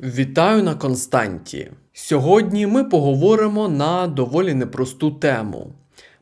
Вітаю на Константі. Сьогодні ми поговоримо на доволі непросту тему.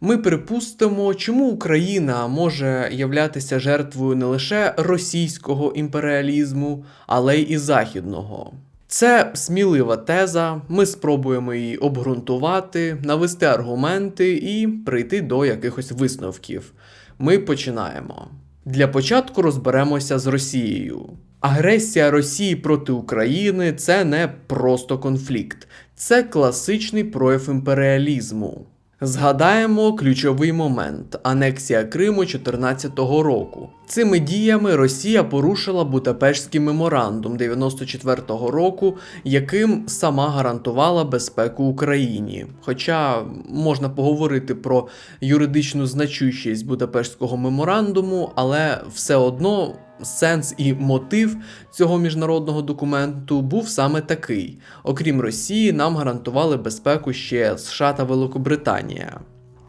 Ми припустимо, чому Україна може являтися жертвою не лише російського імперіалізму, але й і західного. Це смілива теза. Ми спробуємо її обґрунтувати, навести аргументи і прийти до якихось висновків. Ми починаємо. Для початку розберемося з Росією. Агресія Росії проти України це не просто конфлікт, це класичний прояв імперіалізму. Згадаємо ключовий момент анексія Криму 2014 року. Цими діями Росія порушила Будапештський меморандум 94-го року, яким сама гарантувала безпеку Україні. Хоча можна поговорити про юридичну значущість Будапештського меморандуму, але все одно сенс і мотив цього міжнародного документу був саме такий: окрім Росії, нам гарантували безпеку ще США та Великобританія.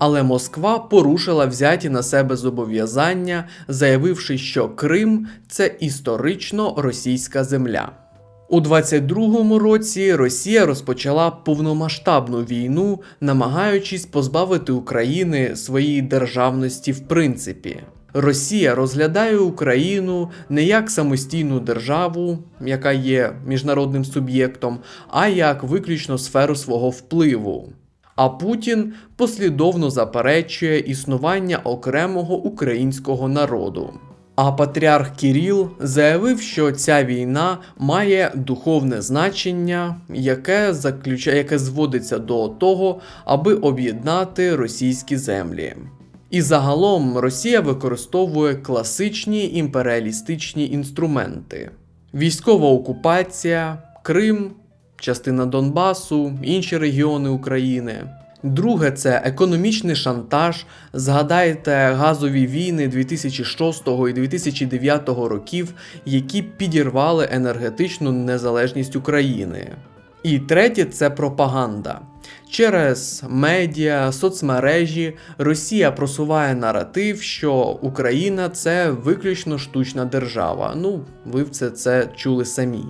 Але Москва порушила взяті на себе зобов'язання, заявивши, що Крим це історично російська земля. У 22-му році Росія розпочала повномасштабну війну, намагаючись позбавити України своєї державності в принципі. Росія розглядає Україну не як самостійну державу, яка є міжнародним суб'єктом, а як виключно сферу свого впливу. А Путін послідовно заперечує існування окремого українського народу. А патріарх Кіріл заявив, що ця війна має духовне значення, яке заключає, яке зводиться до того, аби об'єднати російські землі. І загалом Росія використовує класичні імперіалістичні інструменти: військова окупація, Крим, частина Донбасу, інші регіони України. Друге це економічний шантаж. Згадайте газові війни 2006 і 2009 років, які підірвали енергетичну незалежність України. І третє це пропаганда. Через медіа, соцмережі Росія просуває наратив, що Україна це виключно штучна держава. Ну, ви все це чули самі.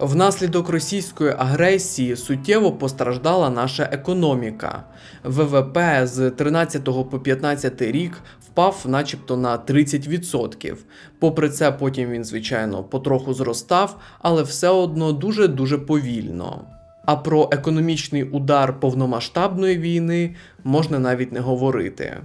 Внаслідок російської агресії суттєво постраждала наша економіка. ВВП з 13 по 15 рік впав начебто на 30%. Попри це, потім він, звичайно, потроху зростав, але все одно дуже-дуже повільно. А про економічний удар повномасштабної війни можна навіть не говорити.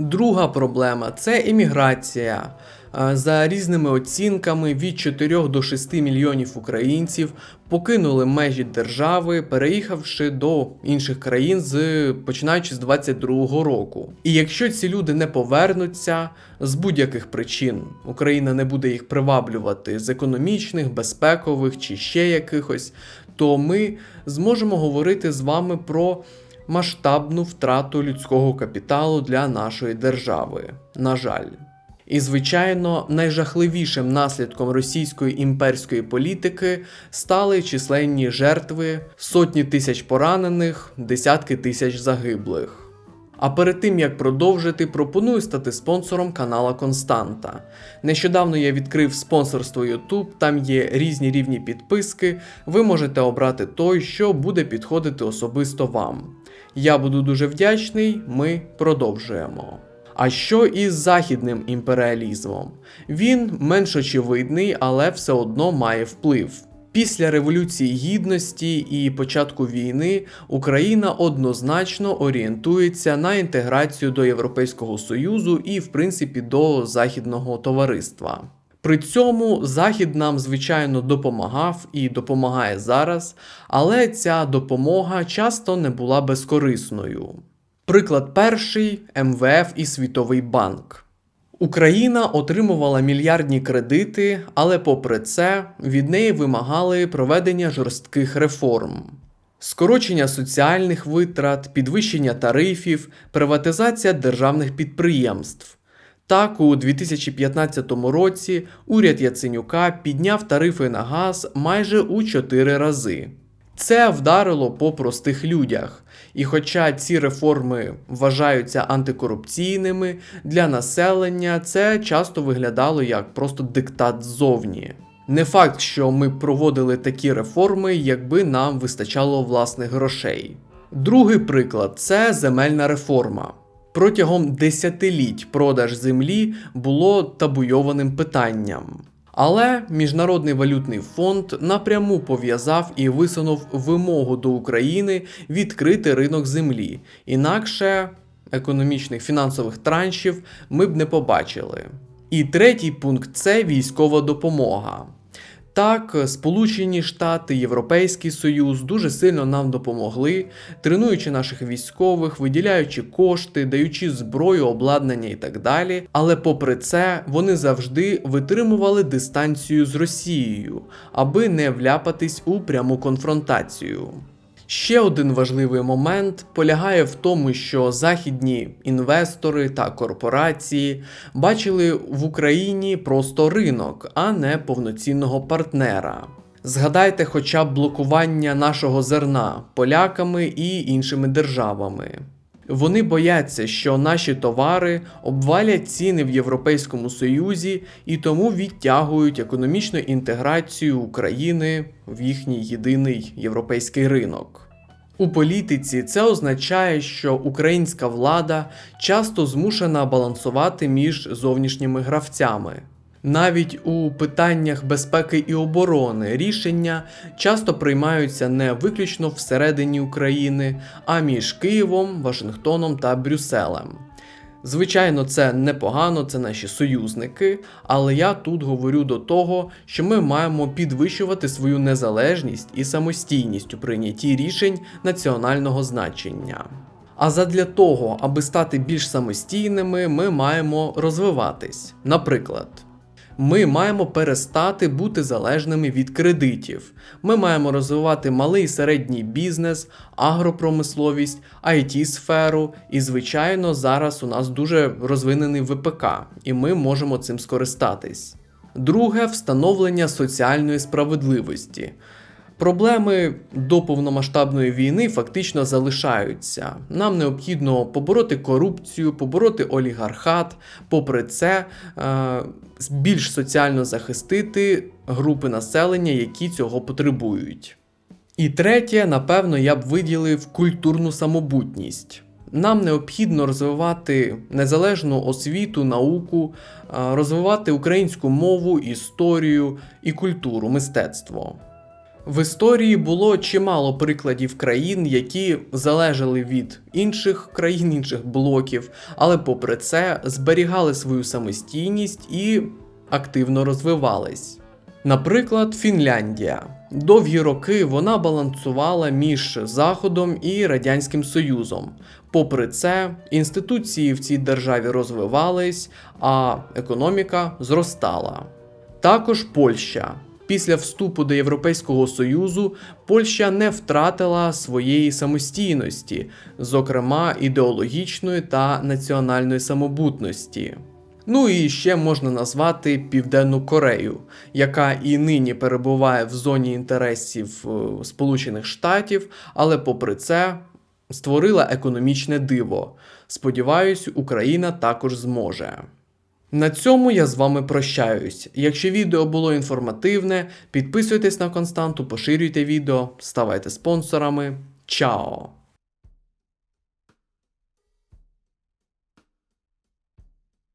Друга проблема це імміграція. Е, За різними оцінками від 4 до 6 мільйонів українців покинули межі держави, переїхавши до інших країн з починаючи з 22-го року. І якщо ці люди не повернуться з будь-яких причин, Україна не буде їх приваблювати з економічних, безпекових чи ще якихось, то ми зможемо говорити з вами про масштабну втрату людського капіталу для нашої держави. На жаль. І, звичайно, найжахливішим наслідком російської імперської політики стали численні жертви, сотні тисяч поранених, десятки тисяч загиблих. А перед тим як продовжити, пропоную стати спонсором канала Константа. Нещодавно я відкрив спонсорство YouTube, там є різні рівні підписки. Ви можете обрати той, що буде підходити особисто вам. Я буду дуже вдячний, ми продовжуємо. А що із західним імперіалізмом? Він менш очевидний, але все одно має вплив. Після Революції Гідності і початку війни Україна однозначно орієнтується на інтеграцію до Європейського Союзу і, в принципі, до західного товариства. При цьому Захід нам, звичайно, допомагав і допомагає зараз, але ця допомога часто не була безкорисною. Приклад перший МВФ і Світовий банк. Україна отримувала мільярдні кредити, але попри це від неї вимагали проведення жорстких реформ. Скорочення соціальних витрат, підвищення тарифів, приватизація державних підприємств. Так, у 2015 році уряд Яценюка підняв тарифи на газ майже у 4 рази. Це вдарило по простих людях. І хоча ці реформи вважаються антикорупційними, для населення це часто виглядало як просто диктат ззовні. Не факт, що ми проводили такі реформи, якби нам вистачало власних грошей. Другий приклад це земельна реформа. Протягом десятиліть продаж землі було табуйованим питанням. Але Міжнародний валютний фонд напряму пов'язав і висунув вимогу до України відкрити ринок землі. Інакше економічних фінансових траншів ми б не побачили. І третій пункт це військова допомога. Так, Сполучені Штати, Європейський Союз дуже сильно нам допомогли, тренуючи наших військових, виділяючи кошти, даючи зброю, обладнання і так далі. Але попри це, вони завжди витримували дистанцію з Росією, аби не вляпатись у пряму конфронтацію. Ще один важливий момент полягає в тому, що західні інвестори та корпорації бачили в Україні просто ринок, а не повноцінного партнера. Згадайте хоча б блокування нашого зерна поляками і іншими державами. Вони бояться, що наші товари обвалять ціни в Європейському Союзі і тому відтягують економічну інтеграцію України в їхній єдиний європейський ринок. У політиці це означає, що українська влада часто змушена балансувати між зовнішніми гравцями. Навіть у питаннях безпеки і оборони рішення часто приймаються не виключно всередині України, а між Києвом, Вашингтоном та Брюсселем. Звичайно, це непогано, це наші союзники, але я тут говорю до того, що ми маємо підвищувати свою незалежність і самостійність у прийнятті рішень національного значення. А задля того, аби стати більш самостійними, ми маємо розвиватись. Наприклад, ми маємо перестати бути залежними від кредитів. Ми маємо розвивати малий і середній бізнес, агропромисловість, it сферу і, звичайно, зараз у нас дуже розвинений ВПК, і ми можемо цим скористатись. Друге встановлення соціальної справедливості. Проблеми до повномасштабної війни фактично залишаються. Нам необхідно побороти корупцію, побороти олігархат, попри це е, більш соціально захистити групи населення, які цього потребують. І третє, напевно, я б виділив культурну самобутність. Нам необхідно розвивати незалежну освіту, науку, е, розвивати українську мову, історію і культуру, мистецтво. В історії було чимало прикладів країн, які залежали від інших країн, інших блоків, але попри це зберігали свою самостійність і активно розвивались. Наприклад, Фінляндія. Довгі роки вона балансувала між Заходом і Радянським Союзом. Попри це, інституції в цій державі розвивались, а економіка зростала. Також Польща. Після вступу до Європейського Союзу Польща не втратила своєї самостійності, зокрема ідеологічної та національної самобутності. Ну і ще можна назвати Південну Корею, яка і нині перебуває в зоні інтересів е, Сполучених Штатів, але попри це створила економічне диво. Сподіваюсь, Україна також зможе. На цьому я з вами прощаюсь. Якщо відео було інформативне, підписуйтесь на константу, поширюйте відео, ставайте спонсорами. Чао!